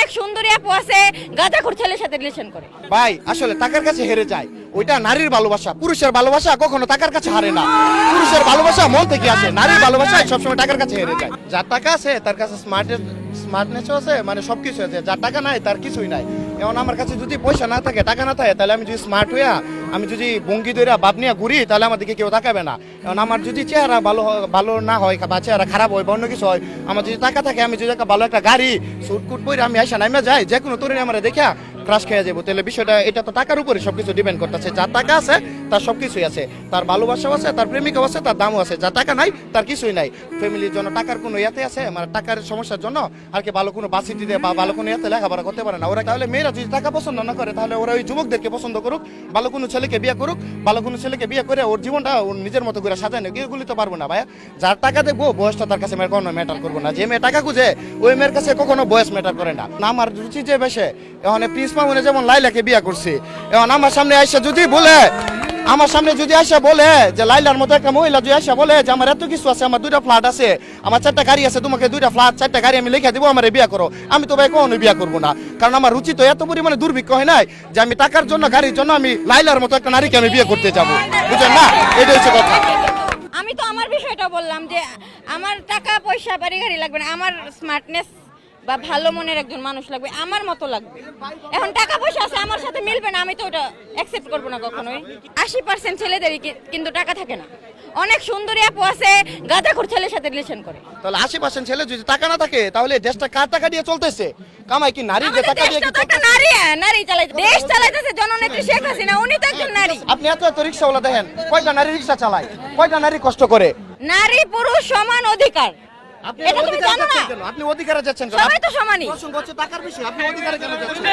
অনেক সুন্দরী আপু আছে গাঁজাখোর ছেলের সাথে রিলেশন করে। ভাই আসলে টাকার কাছে হেরে যায়। ওইটা নারীর ভালোবাসা। পুরুষের ভালোবাসা কখনো টাকার কাছে হারে না। পুরুষের ভালোবাসা মন থেকে আসে। নারীর ভালোবাসা সবসময় টাকার কাছে হেরে যায়। যার টাকা আছে তার কাছে স্মার্টের স্মার্টনেসও আছে মানে সব কিছু আছে যার টাকা নাই তার কিছুই নাই। এখন আমার কাছে যদি পয়সা না থাকে, টাকা না থাকে, তাহলে আমি যদি স্মার্ট হইয়া, আমি যদি বঙ্গি দইরা বাপ নিয়ে ঘুরি, তাহলে আমার দিকে কেউ তাকাবে না। কারণ আমার যদি চেহারা ভালো ভালো না হয়, বা চেহারা খারাপ হয়, বা অন্য কিছু হয়, আমার যদি টাকা থাকে, আমি যদি একটা ভালো একটা গাড়ি সুটকুট বই আমি আসা নামে যাই যে কোনো তরুণী আমার দেখা ক্রাশ খেয়ে যাব। তাহলে বিষয়টা এটা তো টাকার উপরে সবকিছু ডিপেন্ড করতেছে। যার টাকা আছে তার সবকিছুই আছে। তার ভালোবাসাও আছে তার প্রেমিকাও আছে তার দামও আছে। যার টাকা নাই তার কিছুই নাই। ফ্যামিলির জন্য টাকার কোনো ইয়াতে আছে? মানে টাকার সমস্যার জন্য? আর কি ভালো কোনো বাসিটি দেয় বা ভালো কোনো ইয়াতে লেখাপড়া করতে পারে না? ওরা তাহলে মেয়েরা যদি টাকা পছন্দ না করে তাহলে ওরা ওই যুবকদেরকে পছন্দ করুক ভালো কোনো ছেলেকে বিয়ে করুক ভালো কোনো ছেলেকে বিয়ে করে ওর জীবনটা ওর নিজের মতো করে সাজায় নেই এগুলি তো পারব না ভাইয়া। যার টাকা দেখব বয়সটা তার কাছে মেয়ের কোনো ম্যাটার করব না। যে মেয়ে টাকা খুঁজে ওই মেয়ের কাছে কখনো বয়স ম্যাটার করে না। না, আমার রুচি যে বেশে এখন প্রিন্স মামুনে যেমন লাইলাকে বিয়ে করছে। এখন আমার সামনে আইসা যদি বলে, আমার সামনে যদি আসে বলে যে লাইলার মতো একটা মহিলা যদি আসে বলে যে আমার এত কিছু আছে, আমার দুইটা ফ্ল্যাট আছে, আমার চারটা গাড়ি আছে, তোমাকে দুইটা ফ্ল্যাট চারটা গাড়ি আমি লিখে দিব, আমার বিয়ে করো। আমি তো ভাই কখনো বিয়ে করব না। কারণ আমার রুচি তো এত পরিমাণে দুর্ভিক্ষ হয় নাই যে আমি টাকার জন্য, গাড়ির জন্য আমি লাইলার মতো একটা নারীকে আমি বিয়ে করতে যাব। বুঝলেন না? এটা হচ্ছে কথা। আমি তো আমার বিষয়টা বললাম যে আমার টাকা পয়সা বাড়ি গাড়ি লাগবে না, আমার স্মার্টনেস বা ভালো মনের একজন মানুষ লাগবে আমার মতো লাগবে। এখন টাকা পয়সা আছে আমার সাথে মিলবে না আমি তো ওটা অ্যাকসেপ্ট করব না কখনোই। আশি পার্সেন্ট ছেলেদেরই কিন্তু টাকা থাকে না। অনেক সুন্দরী আপু আছে গাঁজাখোর ছেলের সাথে রিলেশন করে। তাহলে আশি পার্সেন্ট ছেলে যদি টাকা না থাকে তাহলে দেশটা কার টাকা দিয়ে চলতেছে? কামাই কি নারীর যে টাকা দিয়ে দেশটা কি তো নারী হ্যাঁ, নারী চালাইতে দেশ চালাইতেছে জননেত্রী শেখ হাসিনা উনি তো একজন নারী। আপনি এত এত রিক্সাওয়ালা দেখেন কয়টা নারী রিক্সা চালায় কয়টা নারী কষ্ট করে? নারী পুরুষ সমান অধিকার। এটা তুমি জানো না? আপনি অধিকারে যাচ্ছেন সবাই তো সমানই। প্রসঙ্গ হচ্ছে টাকার বিষয়। আপনি অধিকারে কেন যাচ্ছেন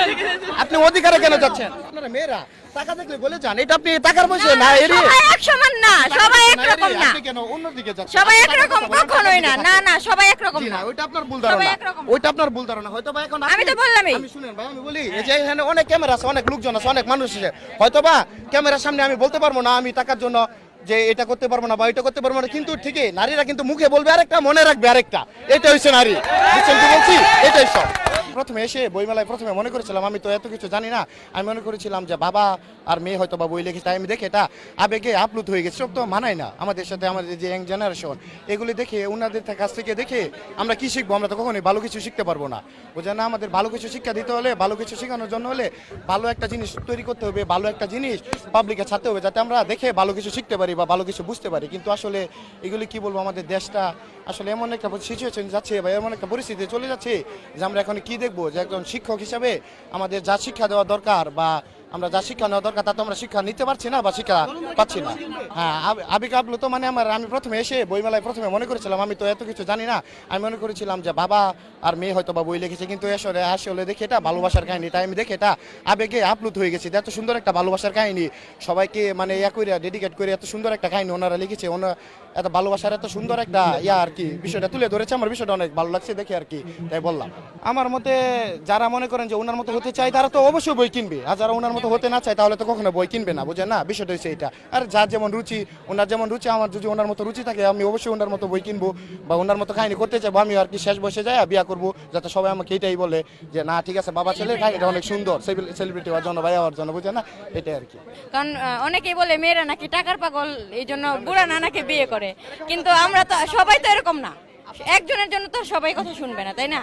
আপনি অধিকারে কেন যাচ্ছেন আপনারা মেয়েরা টাকা দেখলে বলে যান। এটা আপনি টাকার বিষয় না এরি এক সমান না সবাই একরকম না। আপনি কেন অন্যদিকে যাচ্ছেন? সবাই আপনি টাকার একরকম কথা বলেন, কখনোই না না না সবাই একরকম জি না না। ওইটা আপনার ভুল ধারণা। ওইটা আপনার ভুল ধারণা। হয়তো বা এখন আমি তো বললামই। আমি শুনেন ভাই আমি বলি এই যে এখানে অনেক ক্যামেরা আছে অনেক লোকজন আছে অনেক মানুষ আছে। হয়তো বা ক্যামেরার সামনে আমি বলতে পারব না আমি টাকার জন্য যে এটা করতে পারব না বা এটা করতে পারব না, কিন্তু ঠিকই নারীরা কিন্তু মুখে বলবে আরেকটা, মনে রাখবে আরেকটা। এটা হচ্ছে নারী। বলছি? এটাই সব। প্রথমে এসে বইমেলায় প্রথমে মনে করেছিলাম, আমি তো এত কিছু জানি না। আমি মনে করেছিলাম যে বাবা আর মেয়ে হয়তো বা বই লিখেছে তাই আমি দেখে এটা আবেগে আপ্লুত হয়ে গেছে, সব তো মানায় না। আমাদের সাথে আমাদের যে ইয়াং জেনারেশন এগুলি দেখে ওনাদের কাছ থেকে দেখে আমরা কি শিখব? আমরা তো কখনোই ভালো কিছু শিখতে পারব না। বুঝলেন না? আমাদের ভালো কিছু শিক্ষা দিতে হলে, ভালো কিছু শেখানোর জন্য হলে ভালো একটা জিনিস তৈরি করতে হবে, ভালো একটা জিনিস পাবলিকে ছাড়তে হবে, যাতে আমরা দেখে ভালো কিছু শিখতে পারি বা ভালো কিছু বুঝতে পারি। কিন্তু আসলে এগুলি কি বলব? আমাদের দেশটা আসলে এমন একটা সিচুয়েশন যাচ্ছে বা এমন একটা পরিস্থিতি চলে যাচ্ছে যে আমরা এখন কি দেখব যে একজন শিক্ষক হিসাবে আমাদের যা শিক্ষা দেওয়া দরকার বা আমরা যা শিক্ষা নেওয়া দরকার তা তো আমরা শিক্ষা নিতে পারছি না বা শিক্ষা পাচ্ছি না। হ্যাঁ আব- আবেগ আপ্লুত মানে আমার, আমি প্রথমে এসে বইমেলায় প্রথমে মনে করেছিলাম, আমি তো এত কিছু জানি না। আমি মনে করেছিলাম যে বাবা আর মেয়ে হয়তো বা বই লিখেছে, কিন্তু আসলে আসলে দেখে এটা ভালোবাসার কাহিনী, তাই আমি দেখে এটা আবেগে আপ্লুত হয়ে গেছি। এত সুন্দর একটা ভালোবাসার কাহিনী, সবাইকে মানে ইয়া করে ডেডিকেট করে এত সুন্দর একটা কাহিনী ওনারা লিখেছে ওনারা এত ভালোবাসার এত সুন্দর একটা ইয়া আর কি, বিষয়টা তুলে ধরেছে, আমার বিষয়টা অনেক ভালো লাগছে দেখে আর কি, তাই বললাম। আমার মতে যারা মনে করেন যে ওনার মতো হতে চায়, তারা তো অবশ্যই বই কিনবে, আর যারা ওনার মতো হতে না চায়, তাহলে তো কখনো বই কিনবে না বুঝেন না? বিষয়টা হচ্ছে এটা আর যার যেমন রুচি, ওনার যেমন রুচি, আমার যদি ওনার মতো রুচি থাকে, আমি অবশ্যই ওনার মতো বই কিনবো বা ওনার মতো কাহিনী করতে চাইব আমি আর কি শেষ বসে যাই বিয়া করব, যাতে সবাই আমাকে এটাই বলে যে, না, ঠিক আছে, বাবা ছেলের কাহিনীটা অনেক সুন্দর সেলিব্রিটি হওয়ার জন্য ভাই হওয়ার জন্য বুঝেন না? এটাই আর কি। কারণ অনেকেই বলে মেয়েরা নাকি টাকার পাগল, এই জন্য বুড়া নানাকে বিয়ে করে। কিন্তু আমরা তো, সবাই তো এরকম না। একজনের জন্য তো সবাই কথা শুনবে না, তাই না?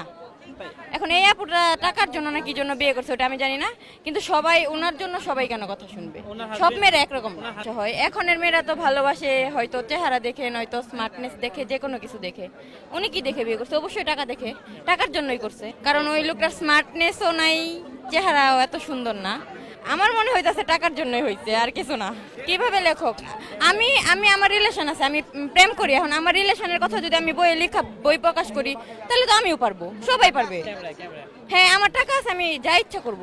এখন এই আপুটা টাকার জন্য না কি জন্য বিয়ে করছে ওটা আমি জানি না কিন্তু সবাই ওনার জন্য সবাই কেন কথা শুনবে? সব মেয়েরা একরকম। হয়। এখনের মেয়েরা তো ভালোবাসে হয়তো চেহারা দেখে নয়তো স্মার্টনেস দেখে যে কোনো কিছু দেখে। উনি কি দেখে বিয়ে করছে? অবশ্যই টাকা দেখে। টাকার জন্যই করছে। কারণ ওই লোকটার স্মার্টনেসও নাই চেহারাও এত সুন্দর না। আমার মনে হইতাছে টাকার জন্যই হইছে আর কিছু না। কীভাবে লেখক? আমি আমি আমার রিলেশন আছে আমি প্রেম করি এখন আমার রিলেশনের কথা যদি আমি বইয়ে লেখা বই প্রকাশ করি তাহলে তো আমিও পারব সবাই পারবে। হ্যাঁ আমার টাকা আছে আমি যা ইচ্ছা করব।